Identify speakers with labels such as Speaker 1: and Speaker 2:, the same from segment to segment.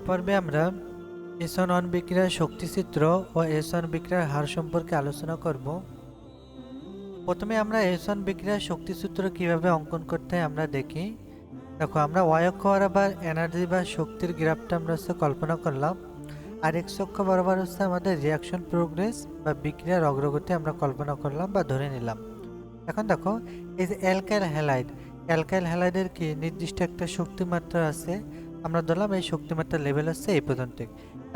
Speaker 1: এ পর্বে আমরা এসন অন বিক্রিয়ার শক্তিচিত্র ও এসন বিক্রিয়ার হার সম্পর্কে আলোচনা করব। প্রথমে আমরা এসন বিক্রিয়ার শক্তিসূত্র কীভাবে অঙ্কন করতে আমরা দেখি। দেখো, আমরা ওয়ায়ক্ষ বরাবর এনার্জি বা শক্তির গ্রাফটা আমরা হচ্ছে কল্পনা করলাম। আর এক্স অক্ষ বরাবর হচ্ছে আমাদের রিয়াকশন প্রোগ্রেস বা বিক্রিয়ার অগ্রগতি আমরা কল্পনা করলাম বা ধরে নিলাম। এখন দেখো, এই যে অ্যালকাইল হ্যালাইড অ্যালকাইল হ্যালাইডের কি নির্দিষ্ট একটা শক্তিমাত্রা আছে? আমরা ধরলাম এই শক্তিমাত্রা লেভেল হচ্ছে এই পর্যন্ত।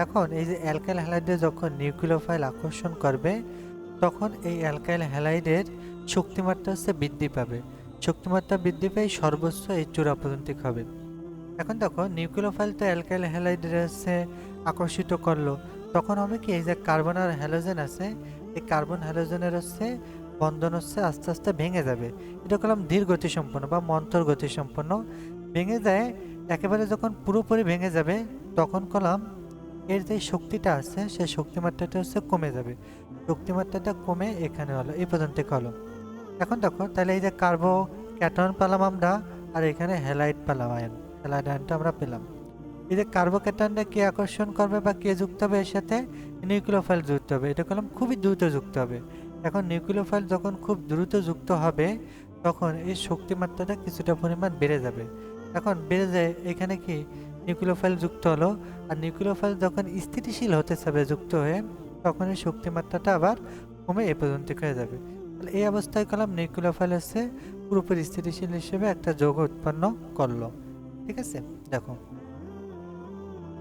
Speaker 1: এখন এই যে অ্যালকাইল হ্যালাইডে যখন নিউক্লিওফাইল আকর্ষণ করবে, তখন এই অ্যালকাইল হ্যালাইডের শক্তিমাত্রা হচ্ছে বৃদ্ধি পাবে। শক্তিমাত্রা বৃদ্ধি পেয়ে সর্বোচ্চ এই চূড়া পর্যন্ত হবে। এখন দেখো নিউক্লিওফাইল তো অ্যালকাইল হ্যালাইডের হচ্ছে আকর্ষিত করল। তখন হবে কি, এই যে কার্বন আর হ্যালোজেন আছে, এই কার্বন হ্যালোজেনের হচ্ছে বন্ধন হচ্ছে আস্তে আস্তে ভেঙে যাবে। এটা করলাম ধীর গতিসম্পন্ন বা মন্তর গতিসম্পন্ন। ভেঙে যায়, একেবারে যখন পুরোপুরি ভেঙে যাবে, তখন কলাম, এর যে শক্তিটা আছে, সেই শক্তিমাত্রাটা হচ্ছে কমে যাবে। শক্তিমাত্রাটা কমে এখানে হলো, এই পর্যন্ত হলো এখন দেখো, তাহলে এই যে কার্বো, ক্যাটন পেলাম আমরা, আর এখানে হ্যালাইট পেলাম আয়ন হ্যালাইট আয়নটা আমরা পেলাম। এই যে কার্বোক্যাটনটা কে আকর্ষণ করবে বা কে যুক্ত হবে এর সাথে? নিউক্লিওফাইল যুক্ত হবে। এটা কলম খুবই দ্রুত যুক্ত হবে। এখন নিউক্লিওফাইল যখন খুব দ্রুত যুক্ত হবে, তখন এই শক্তিমাত্রাটা কিছুটা পরিমাণ বেড়ে যাবে। এখন বেড়ে যায়, এখানে কি নিউক্লিওফাইল যুক্ত হলো? আর নিউক্লিওফাইল যখন স্থিতিশীল হতে যাবে যুক্ত হয়ে তখন এই শক্তিমাত্রাটা আবার কমে এ পর্যন্ত হয়ে যাবে। তাহলে এই অবস্থায় কলাম নিউক্লিওফাইল হচ্ছে পুরোপুরি স্থিতিশীল হিসেবে একটা যৌগ উৎপন্ন করল। ঠিক আছে? দেখো।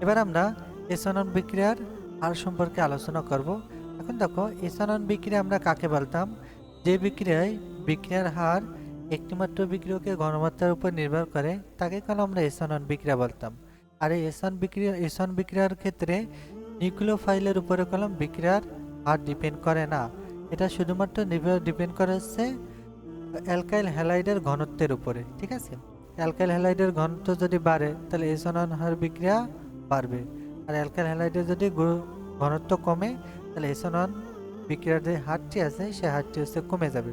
Speaker 1: এবার আমরা এসনন বিক্রিয়ার হার সম্পর্কে আলোচনা করব। এখন দেখো, এসনন বিক্রিয়া আমরা কাকে বলতাম? যে বিক্রিয়ায় বিক্রিয়ার হার একটিমাত্র বিক্রিয়কে ঘনমাত্রার উপর নির্ভর করে, তাকে কেন আমরা এসনন বিক্রিয়া বলতাম? আর এই এসন বিক্রিয়া এসন বিক্রিয়ার ক্ষেত্রে নিউক্লিওফাইলের উপরে কলম বিক্রিয়ার হার ডিপেন্ড করে না। এটা শুধুমাত্র ডিপেন্ড করে হচ্ছে অ্যালকাইল হ্যালাইডের ঘনত্বের উপরে, ঠিক আছে? অ্যালকাইল হ্যালাইডের ঘনত্ব যদি বাড়ে, তাহলে এসনন হার বিক্রিয়া বাড়বে। আর অ্যালকাইল হ্যালাইডের যদি ঘনত্ব কমে, তাহলে এসনন বিক্রিয়ার যে হারটি আছে, সেই হারটি হচ্ছে কমে যাবে।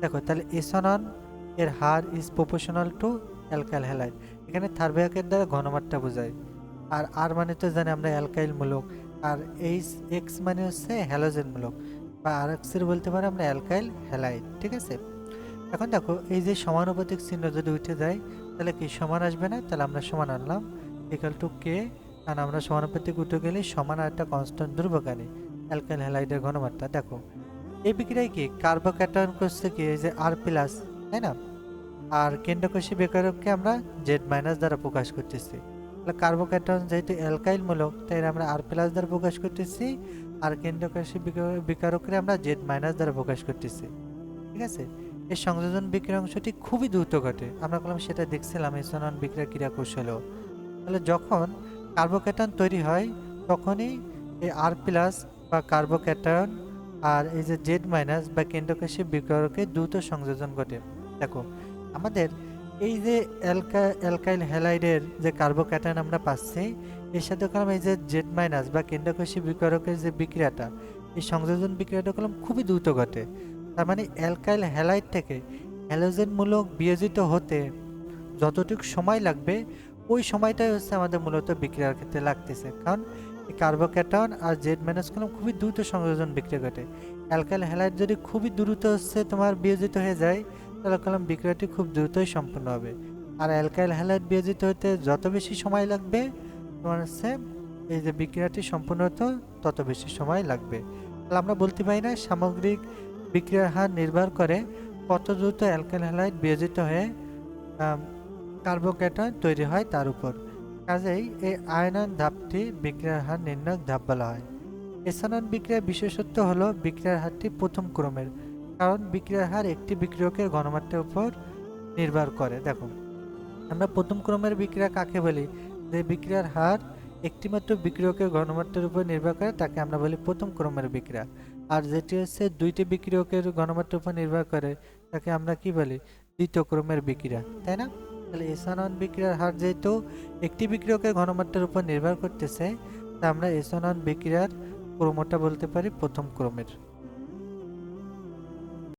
Speaker 1: দেখো, তাহলে এসনন এর rate is proportional to alkyl halide এখানে থার্বিয়াকের দ্বারা ঘনমাত্রা বোঝায়। আর আর মানে তো জানি আমরা অ্যালকাইল মূলক। আর এইচ এক্স মানে হচ্ছে হ্যালোজেন মূলক। বা আর এক্সের বলতে পারি আমরা অ্যালকাইল হ্যালাইড ঠিক আছে? এখন দেখো, এই যে সমানুপাতিক চিহ্ন যদি উঠে যায়, তাহলে কি সমান আসবে না? তাহলে আমরা সমান আনলাম। ইকাল টু কে আর আমরা সমানুপাতিক উঠে গেলে সমান আর একটা কনস্ট্যান্ট ধ্রুবকারী অ্যালকাইল হ্যালাইডের ঘনমাত্রা। দেখো, এই বিক্রিয়ায় কি? কার্বোক্যাটন করছে কি? এই যে আর প্লাস তাই না? আর কেন্দ্রকোষী বেকারককে আমরা জেড মাইনাস দ্বারা প্রকাশ করতেছি। তাহলে কার্বোক্যাটন যেহেতু অ্যালকাইল মূলক, তাই আমরা আর প্লাস দ্বারা প্রকাশ করতেছি, আর কেন্দ্রকোষী বিকা- বিকারককে আমরা জেড মাইনাস দ্বারা প্রকাশ করতেছি। ঠিক আছে? এই সংযোজন বিক্রিয়া অংশটি খুবই দ্রুত ঘটে। আমরা বললাম সেটা দেখছিলাম এই সনন বিক্রিয়া ক্রিয়া কৌশলেও তাহলে যখন কার্বোক্যাটন তৈরি হয়, তখনই এই আর প্লাস বা কার্বোক্যাটন আর এই যে জেড মাইনাস বা কেন্দ্রকোষী বিক্রয়কে দ্রুত সংযোজন ঘটে। দেখো, আমাদের এই যে অ্যালকা, অ্যালকাইল হ্যালাইডের যে কার্বোক্যাটন আমরা পাচ্ছি, এর সাথে কলম এই যে জেড মাইনাস বা কেন্দ্রকোষী বিক্রয়কের যে বিক্রিয়াটা, এই সংযোজন বিক্রিয়াটা কলম খুবই দ্রুত ঘটে তার মানে অ্যালকাইল হ্যালাইড থেকে হ্যালোজেনমূলক বিয়োজিত হতে যতটুকু সময় লাগবে, ওই সময়টাই হচ্ছে আমাদের মূলত বিক্রিয়ার ক্ষেত্রে লাগতেছে। কারণ এই কার্বোক্যাটন আর জেড মাইনাস কলম খুবই দ্রুত সংযোজন বিক্রিয়া ঘটে। অ্যালকাইল হ্যালাইড যদি খুবই দ্রুত হচ্ছে তোমার বিয়োজিত হয়ে যায় তাহলে বিক্রিয়াটি খুব দ্রুতই সম্পন্ন হবে। আর অ্যালকাইল হ্যালাইড বিয়োজিত হতে যত বেশি সময় লাগবে, তোমার হচ্ছে এই যে বিক্রিয়াটি সম্পূর্ণ হতে, তত বেশি সময় লাগবে। তাহলে আমরা বলতে পারি না, সামগ্রিক বিক্রিয়ার হার নির্ভর করে কত দ্রুত অ্যালকাইল হ্যালাইড বিয়োজিত হয়ে কার্বোক্যাটন তৈরি হয় তার উপর। কাজেই এই আয়নন ধাপটি বিক্রিয়ার হার নির্ণায়ক ধাপ বলা হয়। এসনন বিক্রিয়ার বিশেষত্ব হলো বিক্রিয়ার হারটি প্রথম ক্রমের। কারণ বিক্রিয়ার হার একটি বিক্রিয়কের ঘনমাত্রার উপর নির্ভর করে। দেখো, আমরা প্রথম ক্রমের বিক্রিয়া কাকে বলি? যে বিক্রিয়ার হার একটিমাত্র বিক্রিয়কের ঘনমাত্রার উপর নির্ভর করে, তাকে আমরা বলি প্রথম ক্রমের বিক্রিয়া। আর যেটি হচ্ছে দুইটি বিক্রিয়কের ঘনমাত্রার উপর নির্ভর করে, তাকে আমরা কি বলি? দ্বিতীয় ক্রমের বিক্রিয়া, তাই না? তাহলে এসনন বিক্রিয়ার হার যেহেতু একটি বিক্রিয়কের ঘনমাত্রার উপর নির্ভর করতেছে তা আমরা এসনন বিক্রিয়ার ক্রমটা বলতে পারি প্রথম ক্রমের।